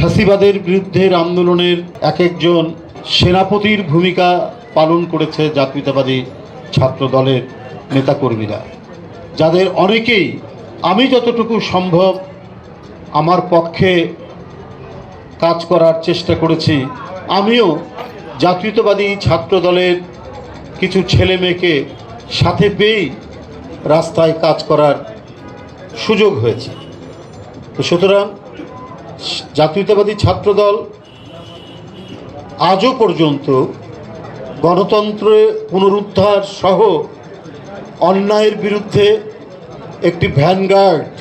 ফ্যাসিবাদের বিরুদ্ধের আন্দোলনের এক একজন সেনাপতির ভূমিকা পালন করেছে জাতীয়তাবাদী ছাত্র দলের নেতাকর্মীরা, যাদের অনেকেই আমি যতটুকু সম্ভব আমার পক্ষে কাজ করার চেষ্টা করেছি, আমিও জাতীয়তাবাদী ছাত্র দলের কিছু ছেলে মেয়েকে সাথে পেয়েই রাস্তায় কাজ করার সুযোগ হয়েছে। তো সুতরাং জাতীয়তাবাদী ছাত্রদল আজও পর্যন্ত গণতন্ত্রের পুনরুদ্ধার সহ অন্যায়ের বিরুদ্ধে একটি ভ্যানগার্ড।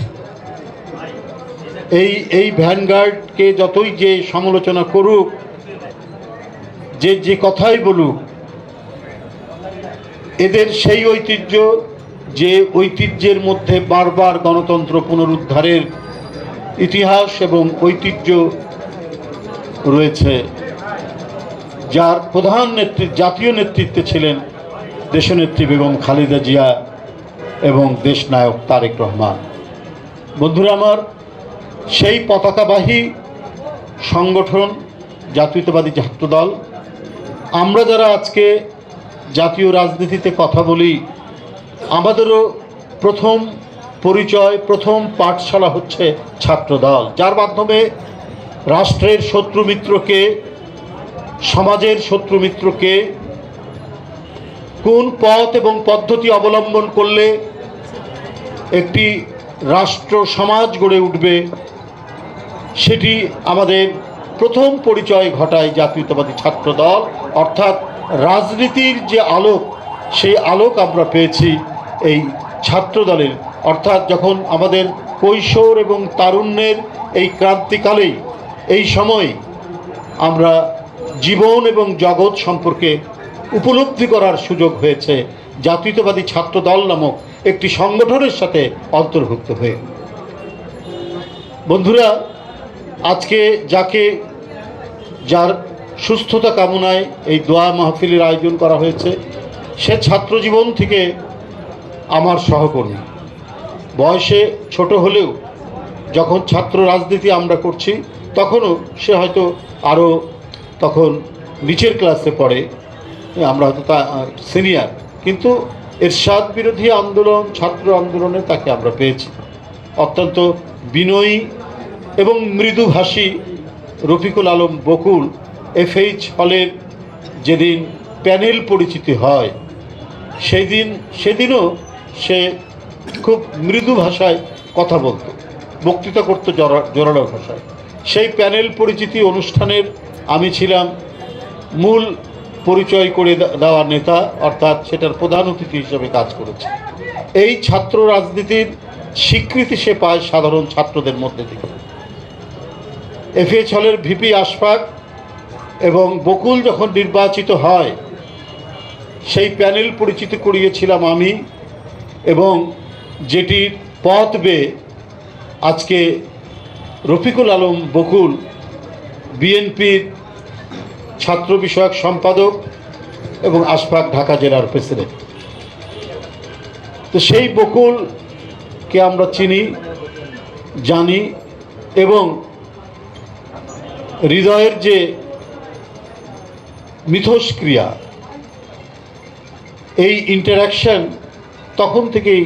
এই এই ভ্যানগার্ডকে যতই যে সমালোচনা করুক, যে যে কথাই বলুক, এদের সেই ঐতিহ্য যে ঐতিহ্যের মধ্যে বারবার গণতন্ত্র পুনরুদ্ধারের ইতিহাস এবং ঐতিহ্য রয়েছে, যার প্রধান নেতৃত্ব জাতীয় নেতৃত্বে ছিলেন দেশনেত্রী বেগম খালেদা জিয়া এবং দেশনায়ক তারেক রহমান। বন্ধুরা আমার, সেই পতাকাবাহী সংগঠন, জাতীয়তাবাদী ছাত্রদল আমরা যারা আজকে জাতীয় রাজনীতিতে কথা বলি, আমাদেরও প্রথম পরিচয় প্রথম পাঠশালা হচ্ছে ছাত্রদল, যার মাধ্যমে রাষ্ট্রের শত্রু মিত্রকে, সমাজের শত্রু মিত্রকে কোন পথ এবং পদ্ধতি অবলম্বন করলে একটি রাষ্ট্র সমাজ গড়ে উঠবে, সেটি আমাদের প্রথম পরিচয় ঘটায় জাতীয়তাবাদী ছাত্র দল অর্থাৎ রাজনীতির যে আলোক, সেই আলোক আমরা পেয়েছি এই ছাত্র দলের অর্থাৎ যখন আমাদের কৈশোর এবং তারুণ্যের এই ক্রান্তিকালেই এই সময় আমরা জীবন এবং জগৎ সম্পর্কে উপলব্ধি করার সুযোগ হয়েছে, জাতীয়তাবাদী ছাত্র দল নামক একটি সংগঠনের সাথে অন্তর্ভুক্ত হয়ে। বন্ধুরা, আজকে যাকে, যার সুস্থতা কামনায় এই দোয়া মাহফিলের আয়োজন করা হয়েছে, সে ছাত্র জীবন থেকে আমার সহকর্মী। বয়সে ছোট হলেও যখন ছাত্র রাজনীতি আমরা করছি, তখনও সে হয়তো আরও তখন নিচের ক্লাসে পড়ে, আমরা হয়তো তা, সিনিয়র। কিন্তু এরশাদ বিরোধী আন্দোলন, ছাত্র আন্দোলনে তাকে আমরা পেয়েছি। অত্যন্ত বিনয়ী এবং মৃদুভাষী রফিকুল আলম বকুল, এফএইচ হলের যেদিন প্যানেল পরিচিতি হয়, সেই দিন, সেদিনও সে খুব মৃদু ভাষায় কথা বলতো, বক্তৃতা করতো জোরা- জোরালো ভাষায়। সেই প্যানেল পরিচিতি অনুষ্ঠানের আমি ছিলাম মূল পরিচয় করে দেওয়া নেতা, অর্থাৎ সেটার প্রধান অতিথি হিসেবে কাজ করেছে। এই ছাত্র রাজনীতির স্বীকৃতি সে পায় সাধারণ ছাত্রদের মধ্যে থেকে। এফএইচ হলের ভিপি আশফাক এবং বকুল যখন নির্বাচিত হয়, সেই প্যানেল পরিচিত করিয়েছিলাম আমি এবং যেটির পথ বেয়ে আজকে রফিকুল আলম বকুল, বিএনপির ছাত্র বিষয়ক সম্পাদক এবং আশফাক ঢাকা জেলার প্রেসিডেন্ট। তো সেই বকুলকে আমরা চিনি, জানি এবং হৃদয়ের যে মিথস্ক্রিয়া, এই ইন্টারাকশন তখন থেকেই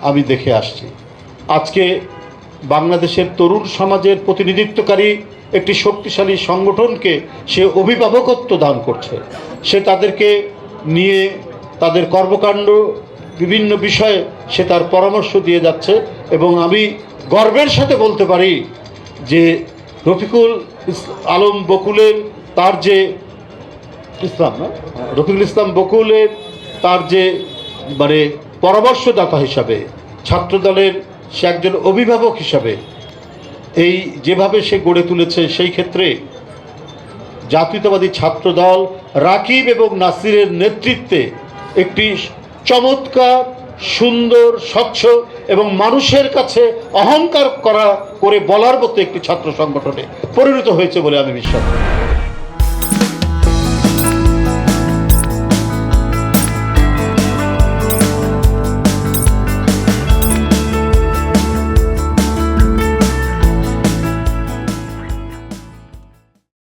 আমি দেখে আসছি। আজকে বাংলাদেশের তরুণ সমাজের প্রতিনিধিত্বকারী একটি শক্তিশালী সংগঠনকে সে অভিভাবকত্ব দান করছে। সে তাদেরকে নিয়ে তাদের কর্মকাণ্ড, বিভিন্ন বিষয়ে সে তার পরামর্শ দিয়ে যাচ্ছে এবং আমি গর্বের সাথে বলতে পারি যে রফিকুল আলম বকুলের তার যে ইসলাম না রফিকুল ইসলাম বকুলের তার যে মানে পরামর্শদাতা হিসাবে, ছাত্রদলের সে একজন অভিভাবক হিসাবে, এই যেভাবে সে গড়ে তুলেছে, সেই ক্ষেত্রে জাতীয়তাবাদী ছাত্রদল রাকিব এবং নাসিরের নেতৃত্বে একটি চমৎকার, সুন্দর, স্বচ্ছ এবং মানুষের কাছে অহংকার করা করে বলার মতো একটি ছাত্র সংগঠনে পরিণত হয়েছে বলে আমি বিশ্বাস করি।